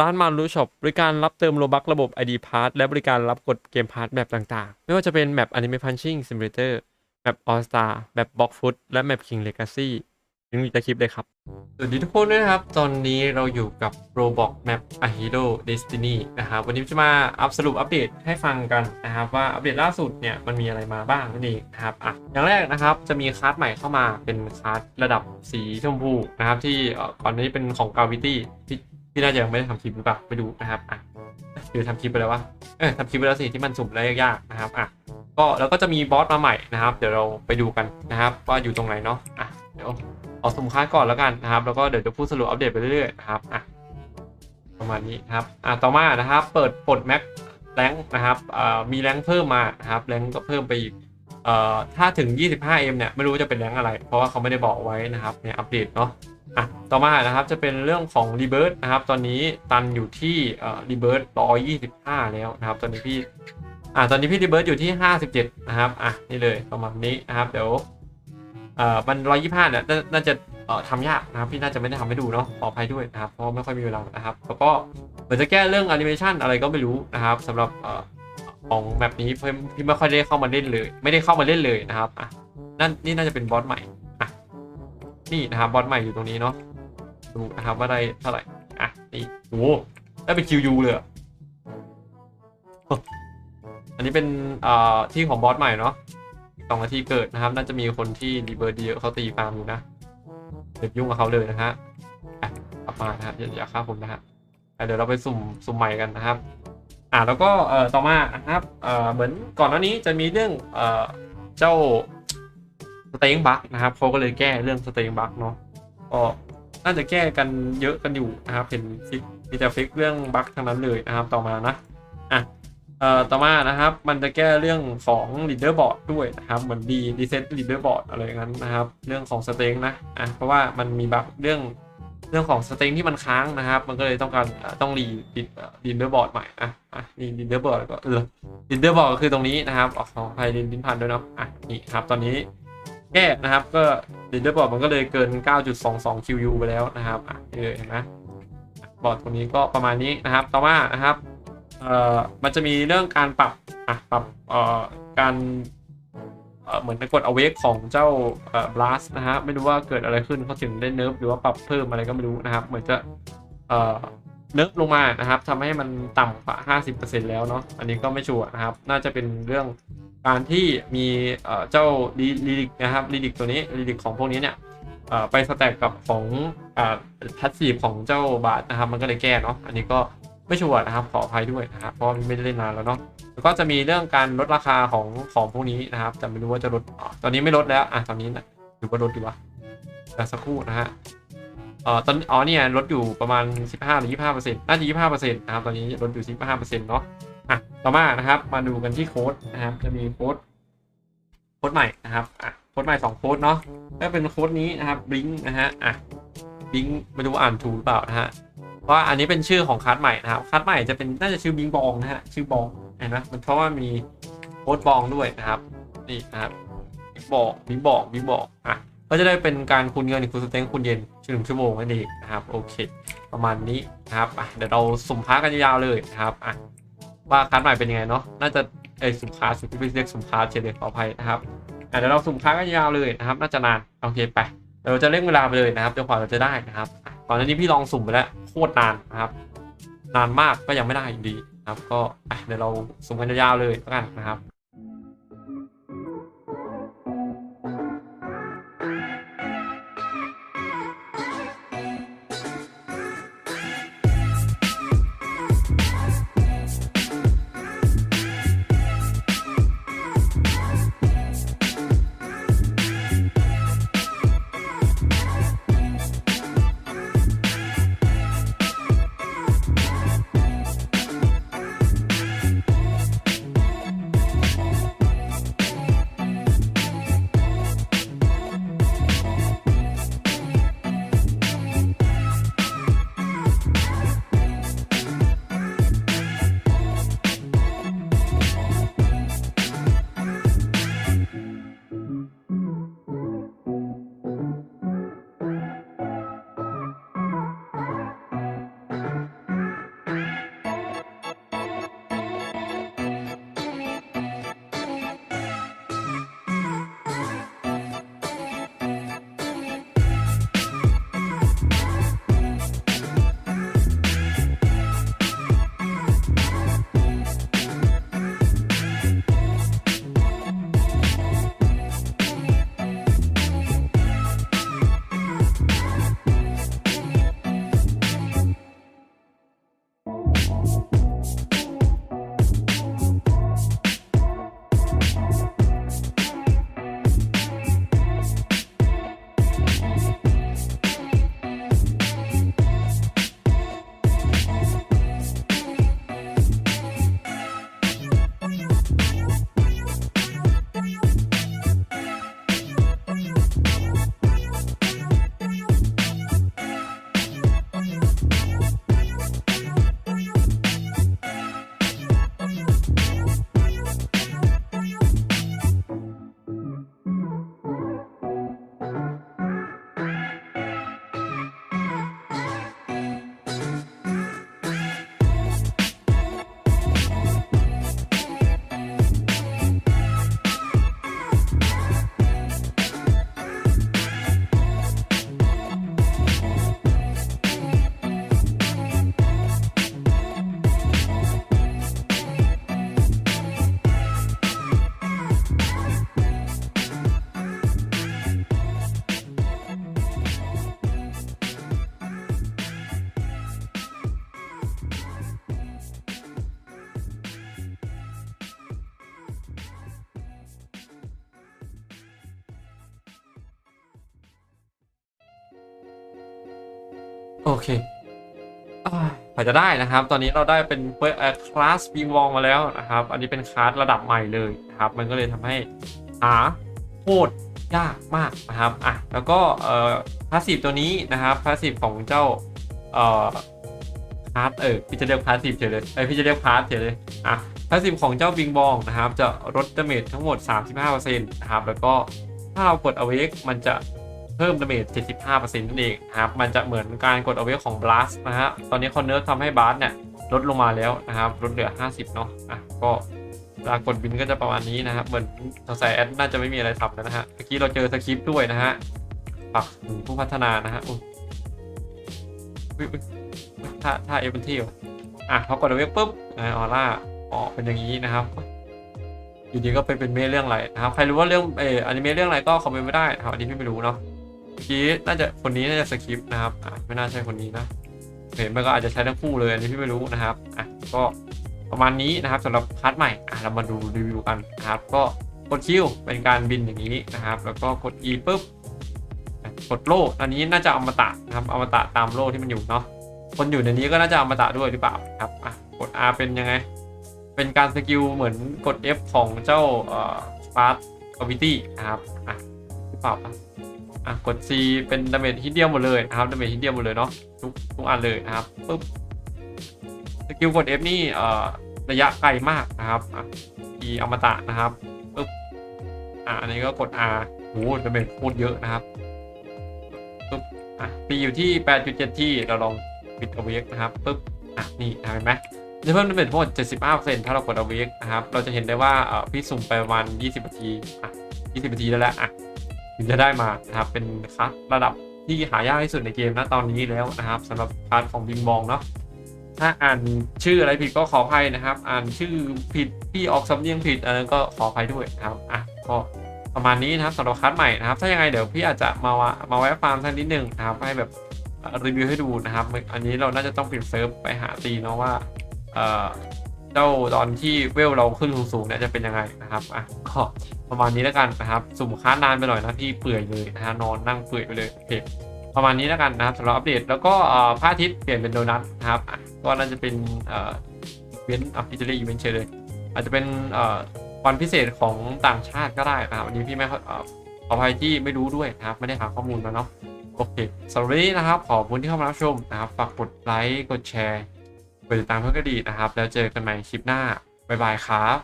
ร้านมารุช็อปบริการรับเติมโลบักระบบ ID Pass และบริการรับกดเกมพาร์ทแบบต่างๆ ไม่ว่าจะเป็นแมป Anime Punching Simulator แมป All Star แบบ Block Foot และแมป King Legacy ลิงก์อยู่ใต้คลิปเลยครับ สวัสดีทุกคนด้วยนะครับ ตอนนี้เราอยู่กับ Roblox Map A Hero Destiny นะครับ วันนี้จะมาอัปสรุปอัปเดตให้ฟังกันนะครับว่าอัปเดตล่าสุดเนี่ยมันมีอะไรมาบ้างนั่นเองนะครับอะอย่างแรกนะครับจะมีคลาสใหม่เข้ามาเป็นคลาสระดับสีชมพูนะครับที่ก่อนนี้เป็นของ Gravity ที่ ที่น่าจะยังไม่ได้ทำคลิปหรือเปล่าไปดูนะครับอะหรือทำคลิปไปแล้ววะเออทำคลิปไปแล้วสิที่มันสุ่มได้ยากๆนะครับอะก็แล้วก็จะมีบอสมาใหม่นะครับ เดี๋ยวเราไปดูกันนะครับ ว่าอยู่ตรงไหนเนาะอะเดี๋ยวเอาสมค้าก่อนแล้วกันนะครับ แล้วก็เดี๋ยวจะพูดสรุปอัปเดตไปเรื่อยๆนะครับอะประมาณนี้นะครับอะต่อมานะครับ เปิดปลดแม็กแรงนะครับอ่ามีแรงเพิ่มมานะครับแรงก็เพิ่มไปอีกเอ่อถ้าถึง 25M เนี่ยไม่รู้จะเป็นแรงอะไร เพราะว่าเขาไม่ได้บอกไว้นะครับในอัปเดตเนาะ อะต่อมานะครับจะเป็นเรื่องของรีเบิร์ h นะครับ ตอนนี้ตันอยู่ที่เอ่อรีเบิร์ h 125 แล้วนะครับ ตอนนี้พี่อะตอนนี้พี่รีเบิร์ h อยู่ที่ 57 นะครับอะนี่เลยประมาณนี้นะครับ เดี๋ยวเอ่อมันร้อยี่ห้าเนี่ยน่าจะเอ่อทำยากนะครับ พี่น่าจะไม่ได้ทำให้ดูเนาะขออภัยด้วยนะครับ เพราะไม่ค่อยมีเวลานะครับแล้วก็เหมือนจะแก้เรื่องแอนิเมชันอะไรก็ไม่รู้นะครับสำหรับเอ่อของแบบนี้พี่พี่ไม่ค่อยได้เข้ามาเล่นเลย ไม่ได้เข้ามาเล่นเลยนะครับอะนั่นนี่น่าจะเป็นบอสใหม่ นี่นะครับบอสใหม่อยู่ตรงนี้เนาะดูนะครับว่าได้เท่าไหร่อะนี่โอ้ได้เป็นคิวยูเลยอันนี้เป็นอ่อที่ของบอสใหม่เนาะสองนาทีเกิดนะครับ น่าจะมีคนที่รีเบิร์ดเยอะเขาตีฟาร์มอยู่นะเดี๋ยวยุ่งกับเขาเลยนะฮะอะกลับมานะฮะอย่าอย่าฆ่าผมนะฮะเดี๋ยวเราไปสุ่มสุ่มใหม่กันนะครับ อะแล้วก็เอ่อต่อมานะครับเอ่อเหมือนก่อนหน้านี้จะมีเรื่องเอ่อเจ้า สเต็งบัคนะครับเขาก็เลยแก้เรื่องสเต็งบัคเนาะก็น่าจะแก้กันเยอะกันอยู่นะครับเห็นฟิกมีแต่ฟิกเรื่องบัคทั้งนั้นเลยนะครับต่อมานะอะเอ่อต่อมานะครับ มันจะแก้เรื่องของ leaderboard ด้วยนะครับ เหมือนดี reset leaderboard อะไรอย่างนั้นนะครับ เรื่องของสเต็งนะอะเพราะว่ามันมีบั๊กเรื่องเรื่องของสเต็งที่มันค้างนะครับ มันก็เลยต้องการต้องรีดีเดอร์บอร์ดใหม่อะอะนี่ดีเดอร์บอร์ดก็เออดีเดอร์บอร์ดก็คือตรงนี้นะครับออกของไพลินดินพันด้วยเนาะอะนี่ครับตอนนี้ แก้นะครับ ก็ดีเดอร์บอร์ดมันก็เลยเกิน 9.22 QU ไปแล้วนะครับเลยเห็นไหมบอร์ดตรงนี้ก็ประมาณนี้นะครับต่อมานะครับเอ่อมันจะมีเรื่องการปรับอะปรับเอ่อการเอ่อเหมือนกด awake ของเจ้าเอ่อ blast นะฮะไม่รู้ว่าเกิดอะไรขึ้นเขาถึงได้เนิร์ฟหรือว่าปรับเพิ่มอะไรก็ไม่รู้นะครับ เหมือนจะเอ่อ เนิร์ฟลงมานะครับทำให้มันต่ำกว่า 50%แล้วเนาะอันนี้ก็ไม่ชัวร์นะครับ น่าจะเป็นเรื่องการที่มีเจ้าลีลิกนะครับลีลิกตัวนี้ลีลิกของพวกนี้เนี่ยไปสแต็กกับของอ่าพัสซีฟของเจ้าบาทนะครับ มันก็เลยแก้เนาะอันนี้ก็ไม่ชัวร์นะครับขออภัยด้วยนะครับเพราะไม่ได้เล่นนานแล้วเนาะแล้วก็จะมีเรื่องการลดราคาของของพวกนี้นะครับ แต่ไม่รู้ว่าจะลดตอนนี้ไม่ลดแล้วอะตอนนี้นะหรือว่าลดดีวะเดี๋ยวสักครู่นะฮะ เอ่อตอนอ๋อเนี่ยลดอยู่ประมาณ 15หรือ25เปอร์เซ็นต์น่าจะ25เปอร์เซ็นต์นะครับตอนนี้ลดอยู่ 15เปอร์เซ็นต์เนาะอะต่อมานะครับ มาดูกันที่โค้ดนะครับ จะมีโค้ดโค้ดใหม่นะครับอะโค้ดใหม่สองโค้ดเนาะก็เป็นโค้ดนี้นะครับบิงนะฮะอะบิงม่รู้อ่านถูกหรือเปล่านะฮะว่าอันนี้เป็นชื่อของคัสใหม่นะครับคัสใหม่จะเป็นน่าจะชื่อบิงบองนะฮะชื่อบองเห็นไหมมันเพราะว่ามีโค้ดบองด้วยนะครับนี่นะครับบิงบอกบิงบอกบิงบอกอะ ก็จะได้เป็นการคูณเงินคูณสเต็งคูณเย็นชั่วโมงชั่วโมงนั่นเองนะครับโอเค ประมาณนี้นะครับอะเดี๋ยวเราสุ่มค้ากันยาวเลยนะครับอะว่าคัสใหม่เป็นยังไงเนาะน่าจะเอยสุ่มค้าสุ่มที่เรียกสุ่มค้าเฉลยขออภัยนะครับอะเดี๋ยวเราสุ่มค้ากันยาวเลยนะครับ น่าจะนานโอเคไปเราจะเร่งเวลาไปเลยนะครับจนกว่าเราจะได้นะครับอะตอนนี้พี่ลองสุ่มไปแล้วโคตรนานนะครับ นานมากก็ยังไม่ได้อยู่ดีนะครับ ก็เดี๋ยวเราสุ่มกันยาวๆเลยแล้วกันนะครับ โอเคอ่าพอจะได้นะครับ ตอนนี้เราได้เป็นเปิดคลาสบิงวองมาแล้วนะครับ อันนี้เป็นคลาสระดับใหม่เลยนะครับ มันก็เลยทำให้หาโคตรยากมากนะครับ อะ แล้วก็เอ่อพาสซีฟตัวนี้นะครับพาสซีฟของเจ้าเอ่อคลาสเออพี่จะเรียกพาสซีฟเฉยเลยเอ้ยพี่จะเรียกพาสเฉยเลยอะพาสซีฟของเจ้าบิงบองนะครับ จะลดดาเมจทั้งหมด 35%นะครับ แล้วก็ถ้าเรากด awake มันจะ เพิ่มดาเมจ 75%นั่นเองนะครับ มันจะเหมือนการกดเอาไว้ของ Blast นะฮะ ตอนนี้คอนเนิร์ทำให้ Blast เนี่ยลดลงมาแล้วนะครับ ลดเหลือ 50 เนาะ อะ ก็ลากดบินก็จะประมาณนี้นะครับ เหมือนสงสัยแอดน่าจะไม่มีอะไรทำแล้วนะฮะ เมื่อกี้เราเจอสคริปต์ด้วยนะฮะฝากถึงผู้พัฒนานะฮะอุ๊ยถ้าถ้าเอเวนทีอะพอกดเอาไว้ปุ๊บนะออร่าออกเป็นอย่างนี้นะครับอยู่ดีก็ไปเป็นเมเรื่องอะไรนะครับ ใครรู้ว่าเรื่องเอออนิเมะเรื่องอะไรก็คอมเมนต์ไม่ได้ครับอันนี้พี่ไม่รู้เนาะ กี้น่าจะคนนี้น่าจะสคริปต์นะครับอะไม่น่าใช่คนนี้นะเห็นมันก็อาจจะใช้ทั้งคู่เลยอันนี้พี่ไม่รู้นะครับอะก็ประมาณนี้นะครับสำหรับพาร์ทใหม่อะเรามาดูรีวิวกันนะครับ ก็กดคิวเป็นการบินอย่างนี้นะครับ แล้วก็กด E ปุ๊บกดโล่อันนี้น่าจะอมตะนะครับอมตะตามโล่ที่มันอยู่เนาะคนอยู่ในนี้ก็น่าจะอมตะด้วยหรือเปล่าครับอะกด R เป็นยังไง เป็นการสกิลเหมือนกด F ของเจ้าเอ่อฟาสคอมพิตี้นะครับอะหรือเปล่า อะกด C เป็นดาเมจฮิตเดียวหมดเลยนะครับดาเมจฮิตเดียวหมดเลยเนาะทุกทุกอันเลยนะครับปุ๊บสกิลกด F นี่เอ่อระยะไกลมากนะครับอะ E อมตะนะครับปุ๊บอะอันนี้ก็กด R โหดาเมจโคตรเยอะนะครับปุ๊บอะปีอยู่ที่ 8.7 ที่เราลองปิดเอาเวกนะครับปุ๊บอะนี่เห็นไหมจะเพิ่มดาเมจทั้งหมด75%ถ้าเรากดเอาเวกนะครับ เราจะเห็นได้ว่าเอ่อพี่สุ่มไปประมาณ 20นาทีอะ20นาทีแล้วแหละอะ ถึงจะได้มานะครับเป็นคัสระดับที่หายากที่สุดในเกมนะตอนนี้แล้วนะครับสำหรับคัสของบิงบองเนาะถ้าอ่านชื่ออะไรผิดก็ขออภัยนะครับ อ่านชื่อผิดพี่ออกสำเนียงผิดอันนั้นก็ขออภัยด้วยนะครับอะก็ประมาณนี้นะครับสำหรับคัสใหม่นะครับ ถ้ายังไงเดี๋ยวพี่อาจจะมาวะมาแวะฟาร์มสักนิดหนึ่งนะครับให้แบบรีวิวให้ดูนะครับ อันนี้เราน่าจะต้องเปิดเซิร์ฟไปหาตีเนาะว่าเอ่อ เจ้าตอนที่เวลเราขึ้นสูงๆเนี่ยจะเป็นยังไงนะครับอะก็ประมาณนี้แล้วกันนะครับ สุ่มค้านานไปหน่อยนะที่เปื่อยเลยนะฮะนอนนั่งเปื่อยไปเลยโอเคประมาณนี้แล้วกันนะครับสำหรับอัปเดตแล้วก็เอ่อพระอาทิตย์เปลี่ยนเป็นโดนัทนะครับก็น่าจะเป็นเอ่อเวนอะพิจารีอีเวนต์เฉยเลย อาจจะเป็นเอ่อวันพิเศษของต่างชาติก็ได้นะครับอันนี้พี่ไม่ค่อยเอ่อขออภัยที่ไม่รู้ด้วยนะครับ ไม่ได้หาข้อมูลมาเนาะโอเคสำหรับวันนี้นะครับ ขอบคุณที่เข้ามารับชมนะครับ ฝากกดไลค์ กดแชร์ กดติดตามเพื่อนก็ดีนะครับ แล้วเจอกันใหม่คลิปหน้า บ๊ายบายครับ